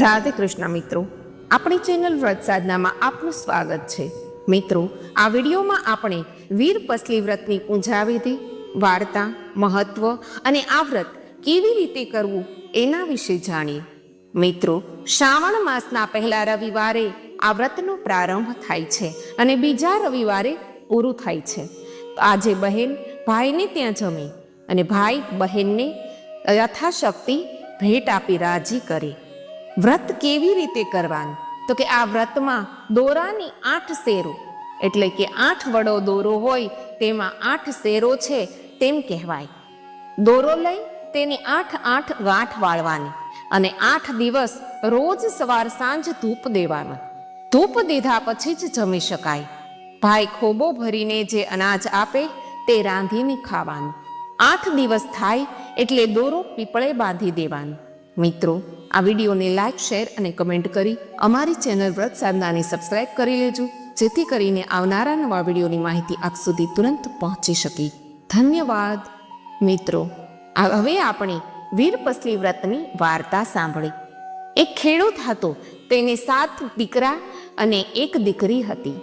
રાધે કૃષ્ણ મિત્રો, આપણી ચેનલ વ્રત સાધનામાં આપનું સ્વાગત છે. મિત્રો, આ વિડીયોમાં આપણે વીર પસલી વ્રતની પૂજા વિધિ, વાર્તા, મહત્વ અને આ વ્રત કેવી રીતે કરવું એના વિશે જાણીએ. મિત્રો, શ્રાવણ માસના પહેલા રવિવારે આ વ્રતનો પ્રારંભ થાય છે અને બીજા રવિવારે પૂરું થાય છે. આજે બહેન ભાઈને ત્યાં જમે અને ભાઈ બહેનને યથાશક્તિ ભેટ આપી રાજી કરે. વ્રત કેવી રીતે કરવાનું? તો કે આ વ્રતમાં દોરાની આઠ શેરો, એટલે કે આઠ વડો દોરો હોય તેમાં આઠ શેરો છે તેમ કહેવાય. દોરો લઈ તેની આઠ આઠ ગાંઠ વાળવાની અને આઠ દિવસ રોજ સવાર સાંજ ધૂપ દેવાનું. ધૂપ દીધા પછી જ જમી શકાય. ભાઈ ખોબો ભરીને જે અનાજ આપે તે રાંધીને ખાવાનું. આઠ દિવસ થાય એટલે દોરો પીપળે બાંધી દેવાનો. મિત્રો, આ વિડીયોને લાઈક શેર અને કમેન્ટ કરી અમારી ચેનલ વ્રત સાધનાને સબસ્ક્રાઇબ કરી લેજો, જેથી કરીને આવનારા નવા વિડીયોની માહિતી આપ સુધી તુરંત પહોંચી શકે. ધન્યવાદ. મિત્રો હવે આપણે વીરપસલી વ્રતની વાર્તા સાંભળી. એક ખેડૂત હતો, તેને સાત દીકરા અને એક દીકરી હતી.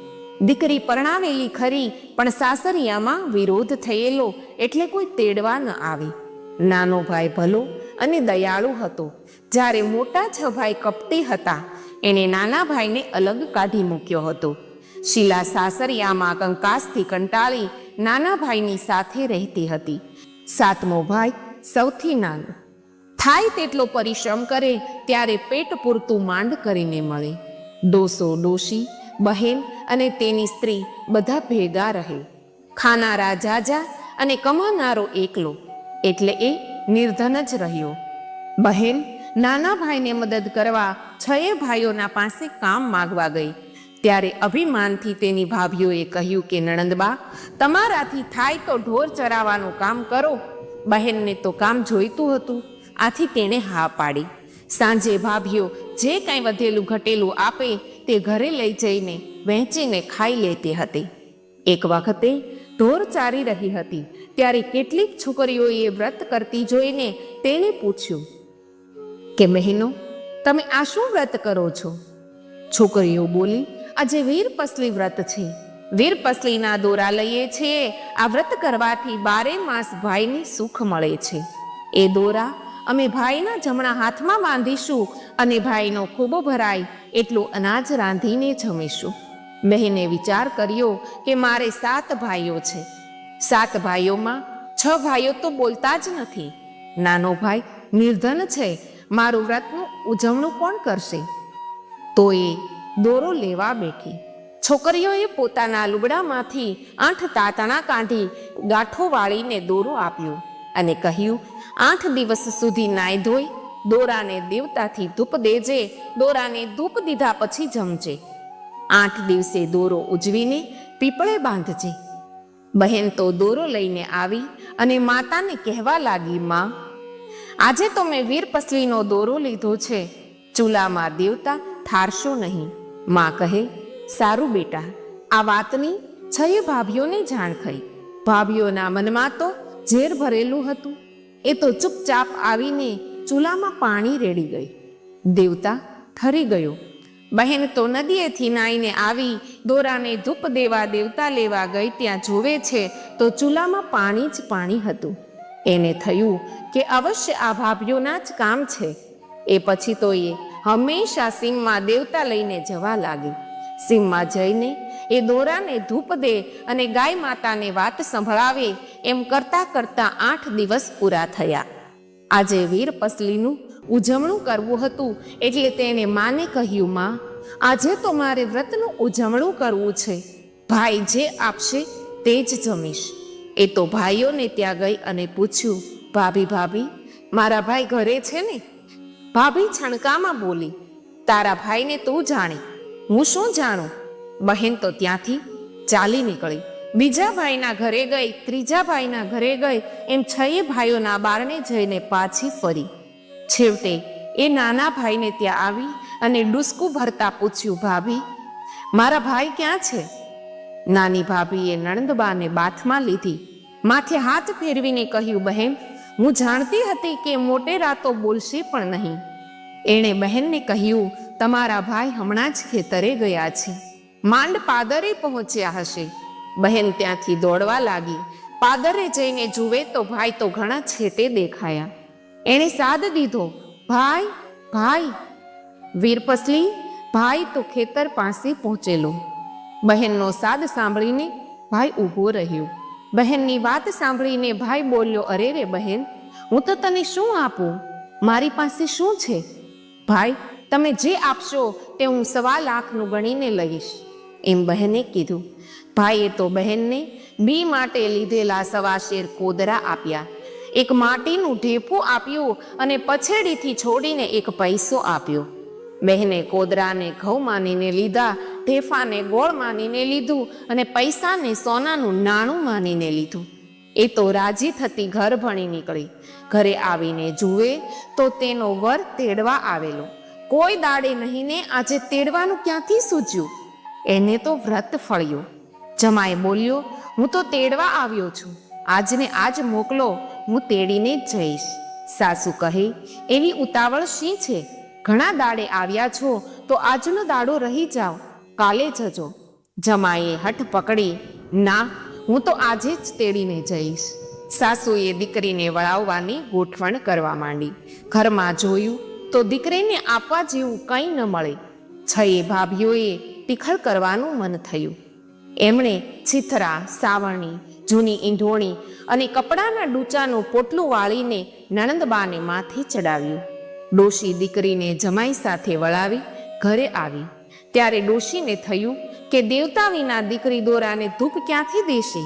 દીકરી પરણાવેલી ખરી, પણ સાસરિયામાં વિરોધ થયેલો એટલે કોઈ તેડવા ન આવે. નાનો ભાઈ ભલો અને દયાળુ હતો. જ્યારે મોટા છ ભાઈ કપટી હતા, એણે નાના ભાઈને અલગ કાઢી મૂક્યો હતો. શીલા સાસરિયામાં કંકાસથી કંટાળી નાના ભાઈની સાથે રહેતી હતી. સાતમો ભાઈ સૌથી નાનો. થાય તેટલો પરિશ્રમ કરે ત્યારે પેટ પૂરતું માંડ કરીને મળે. ડોસો ડોશી, બહેન અને તેની સ્ત્રી બધા ભેગા રહે. ખાનારા જાજા અને કમાનારો એકલો. એટલે એ નિર્ધન જ રહ્યો. બહેન, નાના ભાઈને મદદ કરવા છએ ભાઈઓના પાસે કામ માગવા ગઈ. ત્યારે અભિમાનથી તેની ભાભીઓએ કહ્યું કે, નણંદબા, તમારાથી થાય તો ઢોર ચરાવવાનું કામ કરો. બહેનને તો કામ જોઈતું હતું. આથી તેણે હા પાડી. સાંજે ભાભીઓ જે કાંઈ વધેલું ઘટેલું આપે તે ઘરે લઈ જઈને વહેંચીને ખાઈ લેતી હતી. એક વખતે ઢોર ચારી રહી હતી. ત્યારે કેટલીક છોકરીઓએ વ્રત કરતી જોઈને તેને પૂછ્યું, કે મહેનો તમે આ શું વ્રત કરો છો? છોકરીઓ બોલી, આજે વીર પસલી વ્રત છે. વીર પસલીના દોરા લઈએ છીએ આ વ્રત કરવાથી બારે માસ ભાઈને સુખ મળે છે. એ દોરા અમે ભાઈના જમણા હાથમાં બાંધીશું અને ભાઈનો ખૂબ ભરાય એટલું અનાજ રાંધીને જમીશું. બહેને વિચાર કર્યો કે મારે સાત ભાઈઓ છે. સાત ભાઈઓમાં છ ભાઈઓ તો બોલતા જ નથી. નાનો ભાઈ નિર્ધન છે, મારું વ્રતનું ઉજવણું કોણ કરશે? તો એ દોરો લેવા બેઠી. છોકરીઓએ પોતાના લુગડામાંથી આઠ તાતણા કાઢી ગાંઠો વાળીને દોરો આપ્યો અને કહ્યું, આઠ દિવસ સુધી નાય ધોઈ, દોરાને દેવતાથી ધૂપ દેજે, દોરાને ધૂપ દીધા પછી જમજે. આઠ દિવસે દોરો ઉજવીને પીપળે બાંધજે. બહેન તો દોરો લઈને આવી અને માતાને કહેવા લાગી, માં, આજે તો મેં વીર પસલીનો દોરો લીધો છે. ચૂલામાં દેવતા થારશો નહીં. માં કહે, સારું બેટા, આ વાતની છય ભાભીઓને જાણ થઈ. ભાભીઓના મનમાં તો ઝેર ભરેલું હતું. એ તો ચૂપચાપ આવીને ચૂલામાં પાણી રેડી ગઈ. દેવતા ઠરી ગયો. બહેન તો નદીએથી નાઈને આવી દોરાને ધૂપ દેવા, દેવતા લેવા ગઈ ત્યાં જોવે છે, તો ચૂલામાં પાણી જ પાણી હતું. એને થયું કે અવશ્ય આ ભાભીઓના જ કામ છે. એ પછી તો એ હંમેશા સીમમાં દેવતા લઈને જવા લાગી. સીમમાં જઈને એ દોરાને ધૂપ દે અને ગાય માતાને વાત સંભળાવે એમ કરતા કરતા આઠ દિવસ પૂરા થયા. આજે વીર પસલીનું ઉજવણું કરવું હતું એટલે તેણે માને કહ્યું, માં, આજે તો મારે વ્રતનું ઉજવણું કરવું છે. ભાઈ જે આપશે તે જ જમીશ. એ તો ભાઈઓને ત્યાં ગઈ અને પૂછ્યું, ભાભી ભાભી, મારા ભાઈ ઘરે છે ને? ભાભી છણકામાં બોલી, તારા ભાઈને તું જાણે. હું શું જાણું? બહેન તો ત્યાંથી ચાલી નીકળી. બીજા ભાઈના ઘરે ગઈ, ત્રીજા ભાઈના ઘરે ગઈ, એમ છયે ભાઈઓના બારણે જઈને પાછી ફરી. છેવટે એ નાના ભાઈને ત્યાં આવી અને ડુસકું ભરતા પૂછ્યું, ભાભી, મારા ભાઈ ક્યાં છે? નાની ભાભીએ નણંદબાને બાથમાં લીધી, માથે હાથ ફેરવીને કહ્યું, બહેન, હું જાણતી હતી કે મોટેરા તો બોલશે પણ નહીં. એણે બહેનને કહ્યું, તમારા ભાઈ હમણાં જ ખેતરે ગયા છે. માંડ પાદરે પહોંચ્યા હશે. બહેન ત્યાંથી દોડવા લાગી. પાદરે જઈને જુએ તો ભાઈ તો ઘણા છેટે દેખાયા. એણે સાદ દીધો, ભાઈ ભાઈ. વીરપસલી, ભાઈ, તો ખેતર પાસે પહોંચેલો. બહેનનો સાદ સાંભળીને ભાઈ ઊભો રહ્યો. બહેનની વાત સાંભળીને ભાઈ બોલ્યો, અરે રે બહેન, હું તો તને શું આપું? મારી પાસે શું છે? ભાઈ, તમે જે આપશો તે હું સવા લાખનું ગણીને લઈશ. એમ બહેને કીધું. ભાઈએ તો બહેનને બી માટે લીધેલા સવા શેર કોદરા આપ્યા. એક માટીનું ઢેફું આપ્યું અને પછેડીથી છોડીને એક પૈસો આપ્યો. બહેને કોદરાને, ઘઉં માનીને લીધા, ઢેફાને ગોળ માનીને લીધું અને પૈસાને સોનાનું નાણું માનીને લીધું. એ તો રાજી થતી ઘર ભણી નીકળી. ઘરે આવીને જુએ તો તેનો વર તેડવા આવેલો. કોઈ દાડે નહીં ને આજે તેડવાનું ક્યાંથી સૂજ્યું? એને તો વ્રત ફળ્યું. જમાએ બોલ્યો, હું તો તેડવા આવ્યો છું. આજને આજ મોકલો. હું તેડીને જ જઈશ. સાસુ કહે એવી ઉતાવળ શી છે? ઘણા દાડે આવ્યા છો, તો આજનો દાડો રહી જાઓ, કાલે જજો. જમાએ હઠ પકડી, ના, હું તો આજે જ તેડીને જઈશ. સાસુએ દીકરીને વળાવવાની ગોઠવણ કરવા માંડી. ઘરમાં જોયું તો દીકરીને આપવા જેવું કંઈ ન મળે. છએ ભાભીઓએ તિખલ કરવાનું મન થયું. એમણે છીથરા, સાવરણી જૂની ઈંઢોણી અને કપડાના ડૂચાનું પોટલું વાળીને નણંદબાને માથે ચડાવ્યું. ડોશી દીકરીને જમાઈ સાથે વળાવી, ઘરે આવી. ત્યારે ડોશીને થયું કે દેવતા વિના દીકરી દોરાને ધૂપ ક્યાંથી દેશે?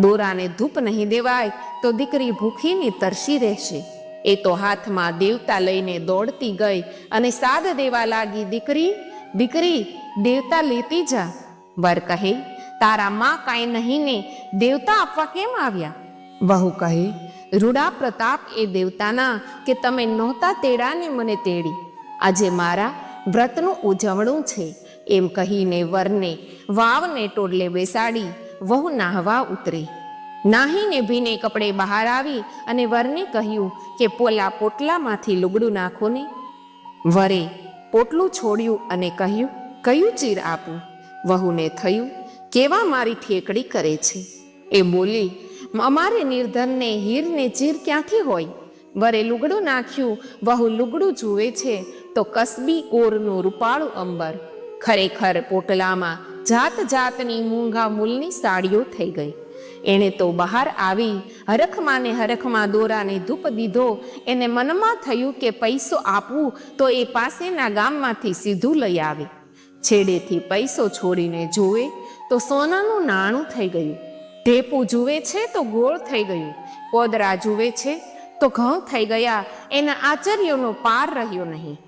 દોરાને ધૂપ નહીં દેવાય તો દીકરી ભૂખીને તરસી રહેશે. એ તો હાથમાં દેવતા લઈને દોડતી ગઈ અને સાદ દેવા લાગી, દીકરી દીકરી, દેવતા લેતી જા. વર કહે તારા માં કાંઈ નહીં ને દેવતા આપવા કેમ આવ્યા? વહુ કહે રૂડા પ્રતાપ એ દેવતાના કે તમે નહોતા તેડાને મને તેડી. આજે મારા વ્રતનું ઉજવણું છે. એમ કહીને વરને વાવને ટોડલે બેસાડી વહુ નાહવા ઉતરી. નાહીને ભીને કપડે બહાર આવી અને વરને કહ્યું કે પોલા પોટલામાંથી લુગડું નાખો ને. વરે પોટલું છોડ્યું અને કહ્યું કયું ચીર આપું? વહુને થયું કેવા મારી ઠેકડી કરે છે? એ બોલી, અમારે નિર્ધનને હીરને ચીર ક્યાંથી હોય? વરે લુગડું નાખ્યું, વહુ લુગડું જુએ છે, તો કસબી ઓરનું રૂપાળું અંબર. ખરેખર પોટલામાં જાત જાતની મૂંઘા મૂલની સાડીઓ થઈ ગઈ. એણે તો બહાર આવી હરખમાં ને હરખમાં દોરાને ધૂપ દીધો. એને મનમાં થયું કે પૈસો આપવું, તો એ પાસેના ગામમાંથી સીધું લઈ આવે. છેડેથી પૈસો છોડીને જોવે તો સોનાનું નાણું થઈ ગયું. ઢેપું જુએ છે તો ગોળ થઈ ગયું. પોદરા જુએ છે તો ઘઉં થઈ ગયા. એના આચર્યોનો પાર રહ્યો નહીં.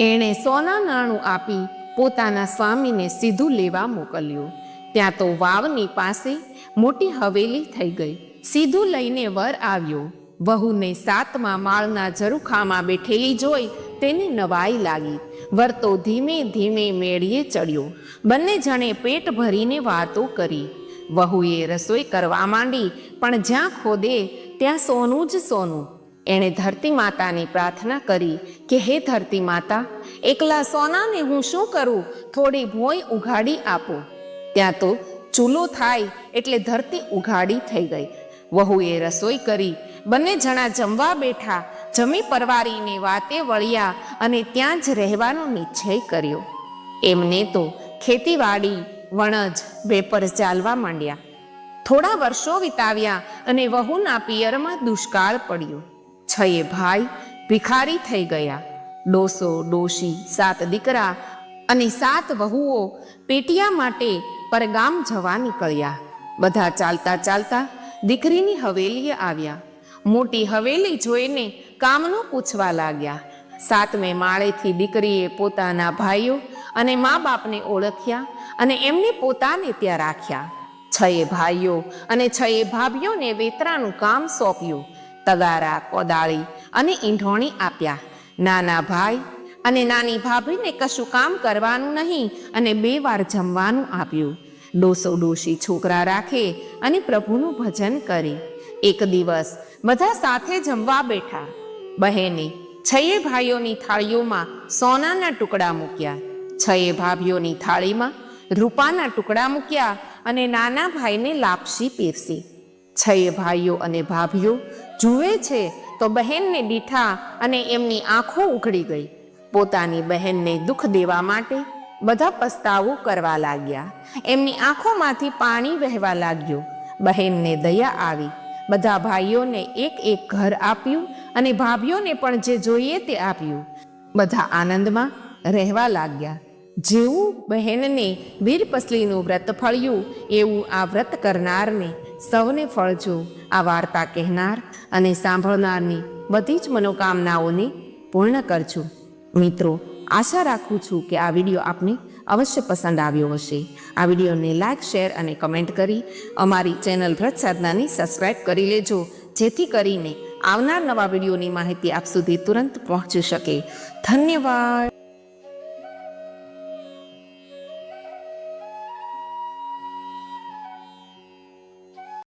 એણે સોના નાણું આપી પોતાના સ્વામીને સીધું લેવા મોકલ્યું. ત્યાં તો વાવની પાસે મોટી હવેલી થઈ ગઈ. સીધું લઈને વર આવ્યો. વહુને સાતમા માળના ઝરૂખામાં બેઠેલી જોઈ તેને નવાઈ લાગી. વર્તો ધીમે ધીમે મેળીએ ચડ્યો. બંને જણે પેટ ભરીને વાતો કરી. વહુએ રસોઈ કરવા માંડી, પણ જ્યાં ખોદે, ત્યાં સોનું જ સોનું. એણે ધરતી માતાની પ્રાર્થના કરી કે, હે ધરતી માતા, એકલા સોનાને હું શું કરું? થોડી ભોંય ઉઘાડી આપો. ત્યાં તો ચૂલો થાય એટલે ધરતી ઉઘાડી થઈ ગઈ. વહુએ રસોઈ કરી. બંને જણા જમવા બેઠા. જમી પરવારીને વાતે વળ્યા અને ત્યાં જ રહેવાનો નિશ્ચય કર્યો. એમને તો ખેતીવાડી, વણજ, વેપર ચાલવા માંડ્યા. થોડા વર્ષો વિતાવ્યા અને વહુના પિયરમાં દુષ્કાળ પડ્યો. છયે ભાઈ ભિખારી થઈ ગયા. ડોસો, ડોશી, સાત દીકરા અને સાત વહુઓ પેટિયા માટે પરગામ જવા નીકળ્યા. બધા ચાલતા ચાલતા દીકરીની હવેલીએ આવ્યા. મોટી હવેલી જોઈને કામનું પૂછવા લાગ્યા. સાતમે માળેથી દીકરીએ પોતાના ભાઈઓ અને મા બાપને ઓળખ્યા અને એમને પોતાને ત્યાં રાખ્યા. છએ ભાઈઓ અને છએ ભાભીઓને વેતરાનું કામ સોંપ્યું. તગારા કોદાળી અને ઈંઢોણી આપ્યા. નાના ભાઈ અને નાની ભાભીને કશું કામ કરવાનું નહીં અને બે વાર જમવાનું આપ્યું. ડોસો ડોશી છોકરા રાખે અને પ્રભુનું ભજન કરે. એક દિવસ બધા સાથે જમવા બેઠા. બહેને છયે ભાઈઓની થાળીઓમાં સોનાના ટુકડા મૂક્યા. છયે ભાભીઓની થાળીમાં રૂપાના ટુકડા મૂક્યા અને નાના ભાઈને લાપસી પીરસી છયે ભાઈઓ અને ભાભીઓ જુએ છે તો બહેનને દીઠા અને એમની આંખો ઉઘડી ગઈ. પોતાની બહેનને દુઃખ દેવા માટે બધા પસ્તાવો કરવા લાગ્યા. એમની આંખોમાંથી પાણી વહેવા લાગ્યું. બહેનને દયા આવી. બધા ભાઈઓને એક એક ઘર આપ્યું અને ભાભીઓને પણ જે જોઈએ તે આપ્યું. બધા આનંદમાં રહેવા લાગ્યા. જેવું બહેનને વીરપસલીનું વ્રત ફળ્યું, એવું આ વ્રત કરનારને સૌને ફળજો, આ વાર્તા કહેનાર અને સાંભળનારની બધી જ મનોકામનાઓને પૂર્ણ કરજો. મિત્રો, આશા રાખું છું કે આ વીડિયો આપને અવશ્ય પસંદ આવ્યો હશે. આ વિડીયોને લાઇક શેર અને કમેન્ટ કરી અમારી ચેનલ વ્રત સાધનાની સબસ્ક્રાઈબ કરી લેજો, જેથી કરીને આવનાર નવા વિડીયોની માહિતી આપ સુધી તુરંત પહોંચી શકે. ધન્યવાદ.